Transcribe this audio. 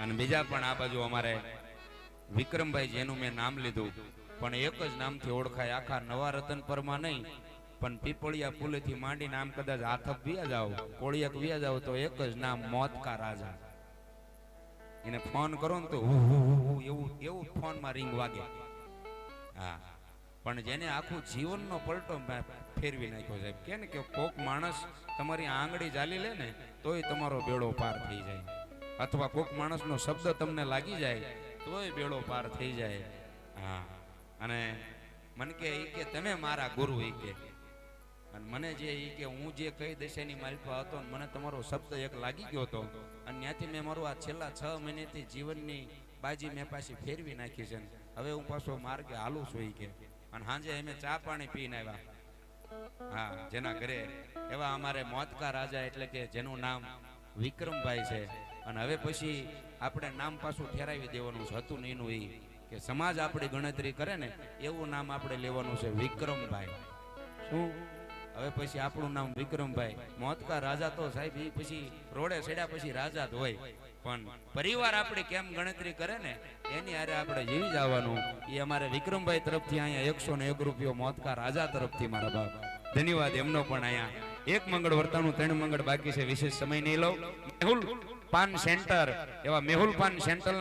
અને બીજા પણ આ બાજુ અમારે વિક્રમભાઈ જેનું મેં નામ લીધું, પણ એક જ નામથી ઓળખાય આખા નવા રતનપરમાં નહીં, પણ પીપળિયા પુલેથી માંડીને આમ કદાચ હાથપ વ્યા જાવ કોળિયાક વ્યા જાવ તો એક જ નામ મોતકા રાજા. એને ફોન કરો ને તો એવું એવું ફોનમાં રિંગ વાગે. હા, પણ જેને આખું જીવનનો પલટો મેં ફેરવી નાખ્યો સાહેબ કે ને કે કોક માણસ તમારી આંગળી ચાલી લે ને, તોય તમારો બેડો પાર થઈ જાય. અથવા કોક માણસનો શબ્દ તમને લાગી જાય, તોય બેડો પાર થઈ જાય. હા. અને મને કે એ કે, તમે મારા ગુરુ એ કે. અને મને જે એ કે, હું જે કઈ દિશાની માલિકા હતો મને તમારો શબ્દ એક લાગી ગયો હતો અને ત્યાંથી મેં મારું આ છેલ્લા છ મહિનેથી જીવનની બાજી મેં પાછી ફેરવી નાખી છે હવે હું પાછો માર્ગે હાલું છું ઈ કે. અને સાંજે અમે ચા પાણી પીને આવ્યા. હા, જેના ઘરે એવા અમારે મોતકા રાજા એટલે કે જેનું નામ વિક્રમભાઈ છે. અને હવે પછી આપણે નામ પાછું ઠેરાવી દેવાનું છે. હતું ને એનું એ કે સમાજ આપણી ગણતરી કરે ને, એવું નામ આપણે લેવાનું છે વિક્રમભાઈ. શું? હવે પછી આપણું નામ વિક્રમભાઈ. મોતકા રાજા તો સાહેબ એ પછી રોડે ચડ્યા પછી રાજા જ હોય. પણ પરિવાર આપણે કેમ ગણતરી કરે ને, એની હારે આપણે જીવી જવાનું. એ અમારે વિક્રમભાઈ તરફથી અહીંયા એકસો ને એક રૂપિયો મોતકા રાજા તરફથી મારા બાપ ધન્યવાદ એમનો પણ અહીંયા. એક મંગળ વર્તાનું, ત્રણ મંગળ બાકી છે. વિશેષ સમય નહીં લઉં પાન સેન્ટર એવા મેહુલ પાન સેન્ટરના